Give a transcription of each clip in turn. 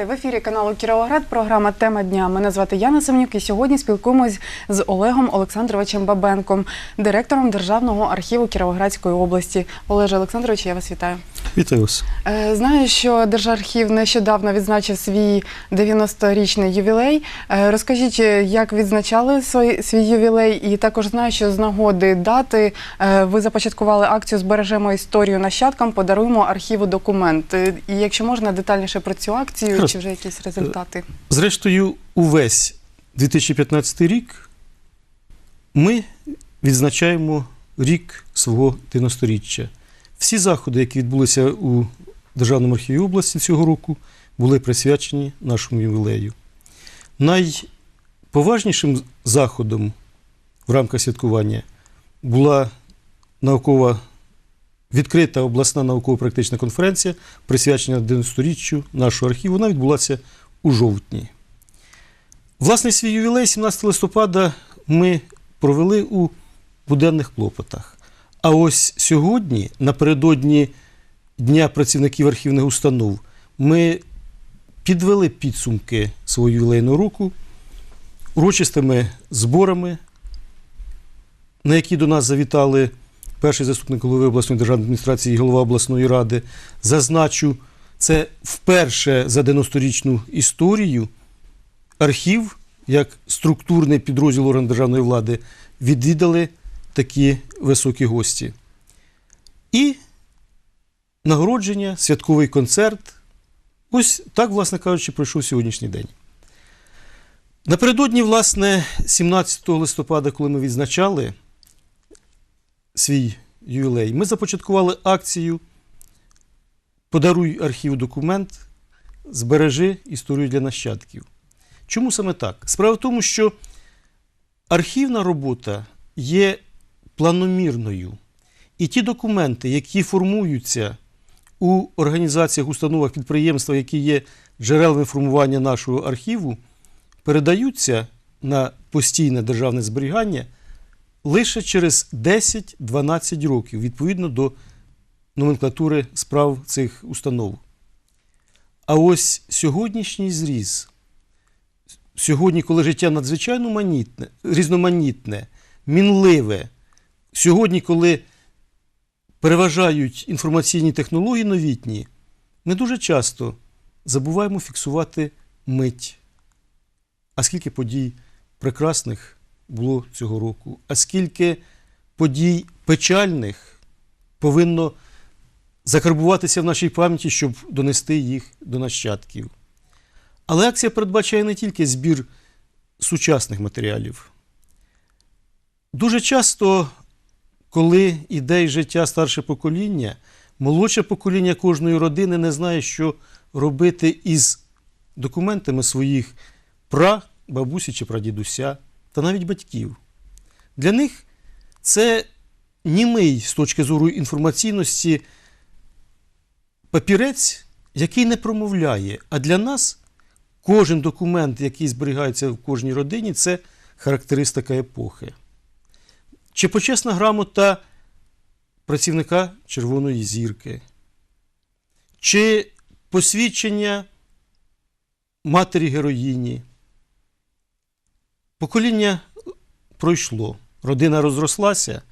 Вітаю в ефірі каналу Кіровоград. Програма Тема дня. Мене звати Яна Семнюк і сьогодні спілкуємось з Олегом Олександровичем Бабенком, директором Державного архіву Кіровоградської області. Олеже Олександровичу, я вас вітаю. Вітаю вас. Е, Знаю, що Держархів нещодавно відзначив свій 90-річний ювілей. Е, Розкажіть, е, як відзначали свій, ювілей, і також знаю, що з нагоди дати ви започаткували акцію Збережемо історію нащадкам, подаруємо архіву документ. І якщо можна детальніше про цю акцію, чи вже якісь результати? Зрештою, увесь 2015 рік ми відзначаємо рік свого 90-річчя. Всі заходи, які відбулися у Державному архіві області цього року, були присвячені нашому ювілею. Найповажнішим заходом в рамках святкування була наукова відкрита обласна науково-практична конференція, присвячена 90-річчю нашого архіву. Вона відбулася у жовтні. Власне, свій ювілей 17 листопада ми провели у буденних клопотах. А ось сьогодні, напередодні Дня працівників архівних установ, ми підвели підсумки свого ювілейного року урочистими зборами, на які до нас завітали перший заступник голови обласної державної адміністрації і голова обласної ради. Зазначу, це вперше за 90-річну історію архів, як структурний підрозділ орган державної влади, відвідали такі високі гості. І нагородження, святковий концерт. Ось так, власне кажучи, пройшов сьогоднішній день. Напередодні, власне, 17 листопада, коли ми відзначали свій ювілей, ми започаткували акцію Подаруй архіву документ, збережи історію для нащадків. Чому саме так? Справа в тому, що архівна робота є планомірною. І ті документи, які формуються у організаціях, установах, підприємствах, які є джерелами формування нашого архіву, передаються на постійне державне зберігання лише через 10-12 років, відповідно до номенклатури справ цих установ. А ось сьогоднішній зріз, сьогодні, коли життя надзвичайно манітне, різноманітне, мінливе, сьогодні, коли переважають інформаційні технології новітні, ми дуже часто забуваємо фіксувати мить. А скільки подій прекрасних було цього року, а скільки подій печальних повинно закарбуватися в нашій пам'яті, щоб донести їх до нащадків. Але акція передбачає не тільки збір сучасних матеріалів. Дуже часто, коли іде життя старше покоління, молодше покоління кожної родини не знає, що робити із документами своїх пра, бабусі чи прадідуся, та навіть батьків. Для них це німий з точки зору інформаційності папірець, який не промовляє. А для нас кожен документ, який зберігається в кожній родині, це характеристика епохи. Чи почесна грамота працівника Червоної зірки, чи посвідчення матері героїні. Покоління пройшло, родина розрослася,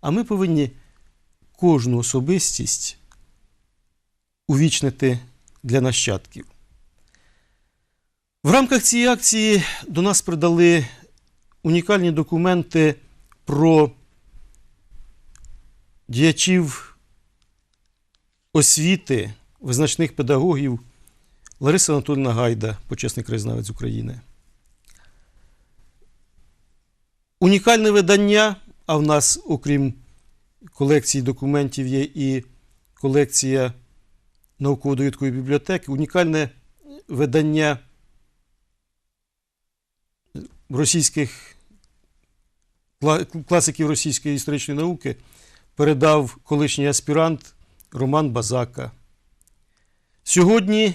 а ми повинні кожну особистість увічнити для нащадків. В рамках цієї акції до нас придали унікальні документи про діячів освіти, визначних педагогів Лариса Анатольовна Гайда, почесний краєзнавець України. Унікальне видання, а в нас, окрім колекції документів, є і колекція науково-довідкової бібліотеки, унікальне видання російських класиків російської історичної науки передав колишній аспірант Роман Базака. Сьогодні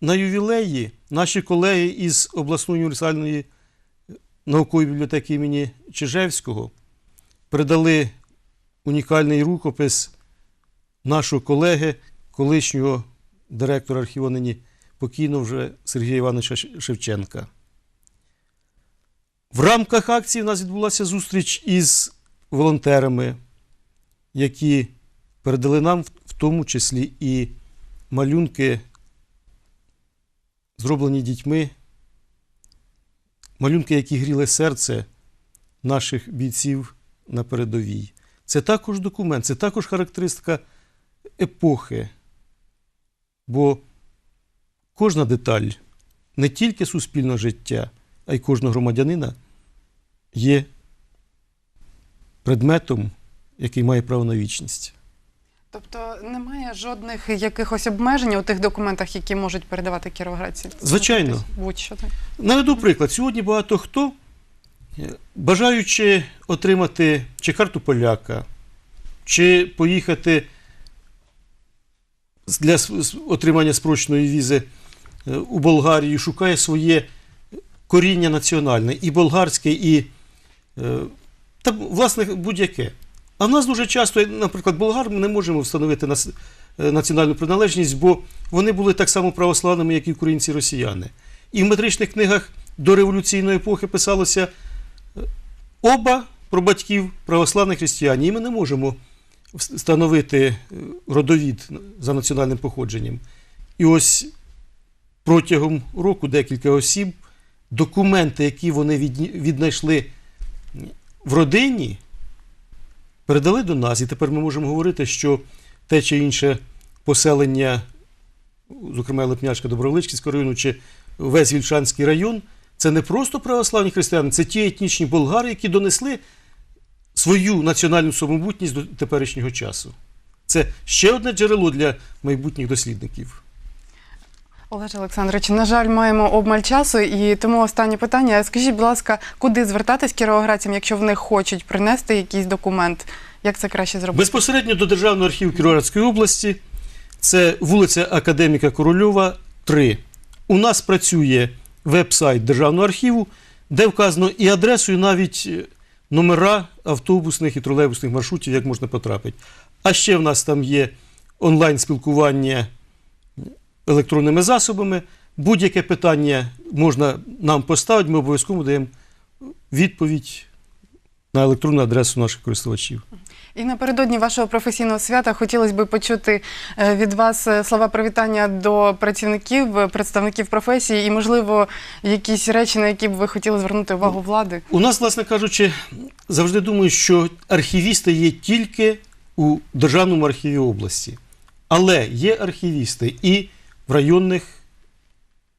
на ювілеї наші колеги із обласної універсальної наукової бібліотеки імені Чижевського передали унікальний рукопис нашого колеги, колишнього директора архіву нині покійного вже Сергія Івановича Шевченка. В рамках акції в нас відбулася зустріч із волонтерами, які передали нам в- тому числі і малюнки, зроблені дітьми, малюнки, які гріли серце наших бійців на передовій. Це також документ, це також характеристика епохи. Бо кожна деталь не тільки суспільного життя, а й кожного громадянина є предметом, який має право на вічність. Тобто немає жодних якихось обмежень у тих документах, які можуть передавати кіровоградці? Звичайно. Будь-що. Наведу приклад. Сьогодні багато хто, е, бажаючи отримати чи карту поляка, чи поїхати для отримання спрощеної візи е, у Болгарію, шукає своє коріння національне, і болгарське, і е, та, власне будь-яке. А в нас дуже часто, наприклад, болгар, ми не можемо встановити нас- е, національну приналежність, бо вони були так само православними, як і українці росіяни. І в метричних книгах до революційної епохи писалося е, оба про батьків православних християн. І ми не можемо встановити е, родовід за національним походженням. І ось протягом року декілька осіб документи, які вони віднайшли в родині, передали до нас. І тепер ми можемо говорити, що те чи інше поселення, зокрема Липнячка Добровличківського району, чи весь Вільшанський район, це не просто православні християни, це ті етнічні болгари, які донесли свою національну самобутність до теперішнього часу. Це ще одне джерело для майбутніх дослідників. Олеж Олександрович, на жаль, маємо обмаль часу, і тому останнє питання. Скажіть, будь ласка, куди звертатись кіровоградцям, якщо вони хочуть принести якийсь документ? Як це краще зробити? Безпосередньо до Державного архіву Кіровоградської області, це вулиця Академіка Корольова, 3. У нас працює веб-сайт Державного архіву, де вказано і адресу, і навіть е, номера автобусних і тролейбусних маршрутів, як можна потрапити. А ще в нас там є онлайн-спілкування електронними засобами. Будь-яке питання можна нам поставити, ми обов'язково даємо відповідь на електронну адресу наших користувачів. І напередодні вашого професійного свята хотілося б почути е, від вас е, слова привітання до працівників, е, представників професії і, можливо, якісь речі, на які б ви хотіли звернути увагу влади. У нас, власне кажучи, завжди думаю, що архівісти є тільки у Державному архіві області. Але є архівісти і в районних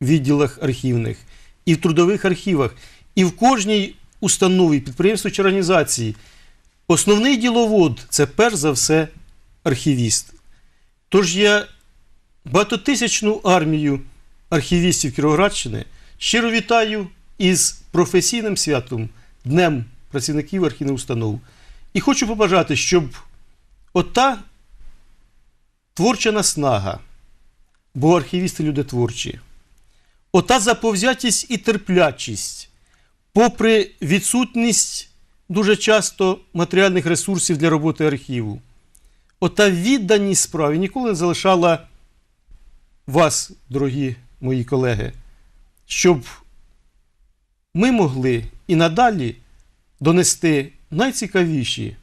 відділах архівних, і в трудових архівах, і в кожній установі, підприємстві чи організації. Основний діловод це перш за все архівіст. Тож я багатотисячну армію архівістів Кіровоградщини щиро вітаю із професійним святом, Днем працівників архівних установ. І хочу побажати, щоб ота творча наснага, бо архівісти люди творчі, ота заповзятість і терплячість, попри відсутність дуже часто матеріальних ресурсів для роботи архіву, ота відданість справі ніколи не залишала вас, дорогі мої колеги, щоб ми могли і надалі донести найцікавіші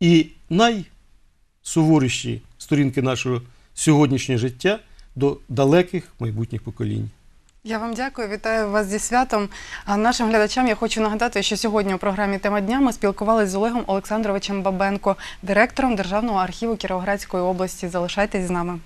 і найсуворіші сторінки нашого сьогоднішнього життя до далеких майбутніх поколінь. Я вам дякую, вітаю вас зі святом. А нашим глядачам я хочу нагадати, що сьогодні у програмі Тема дня ми спілкувалися з Олегом Олександровичем Бабенко, директором Державного архіву Кіровоградської області. Залишайтесь з нами.